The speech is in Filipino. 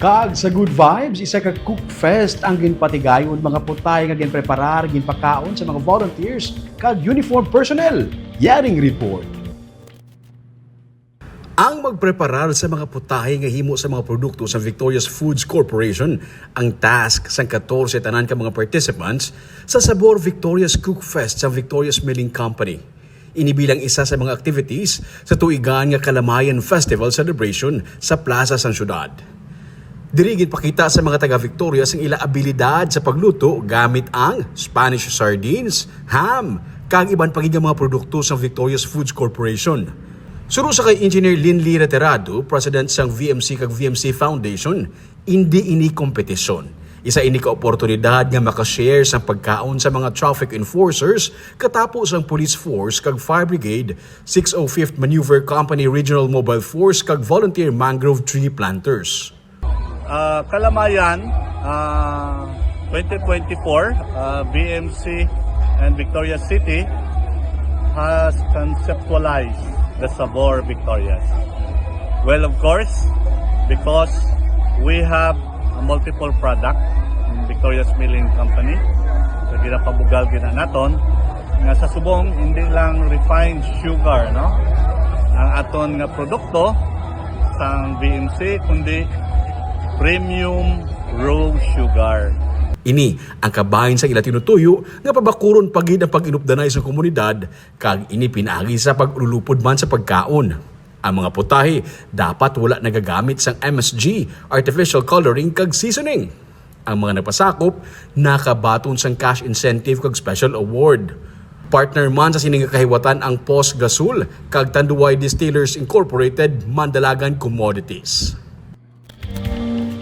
Kag sa Good Vibes, isa ka cook fest ang ginpatigayon mga putay nga ginpreparar, ginpakaon sa mga volunteers kag uniform personnel. Yaring report. Ang magpreparar sa mga putahe nga himo sa mga produkto sa Victoria's Foods Corporation ang task sa 14 tanan ka mga participants sa Sabor Victoria's Cook Fest sa Victoria's Milling Company. Inibilang isa sa mga activities sa tuigan nga Kalamayan Festival celebration sa Plaza San Ciudad. Dirigid pakita sa mga taga Victoria ang ila abilidad sa pagluto gamit ang Spanish sardines, ham, kag iban pagiging mga produkto sa Victoria's Foods Corporation. Suro sa kay Engineer Linley Reterado, President sang VMC kag VMC Foundation, hindi ini kompetisyon. Isa ini ka oportunidad nga makashare sa pagkaon sa mga traffic enforcers katapos ang police force kag fire brigade, 605th Maneuver Company Regional Mobile Force kag volunteer mangrove tree planters. Ah, Kalamayan, ah, 2024, ah, BMC and Victoria City has conceptualized the Sabor Victorias. Well, of course, because we have a multiple product in Victoria's Milling Company. So, ginapabugal gina nga sa subong hindi lang refined sugar, no? Ang aton nga produkto sa BMC kundi premium raw sugar. Ini ang kabahin sa ila tinutuyo nga pabakuron pagid ang pag-inupdanay sa komunidad kag ini pinagi sa paglulupod man sa pagkaon. Ang mga putahe dapat wala nagagamit sang MSG, artificial coloring kag seasoning. Ang mga napasakop nakabaton sang cash incentive kag special award. Partner man sa sining kahiwatan ang Post Gasul kag Tanduay Distillers Incorporated Mandalagan Commodities.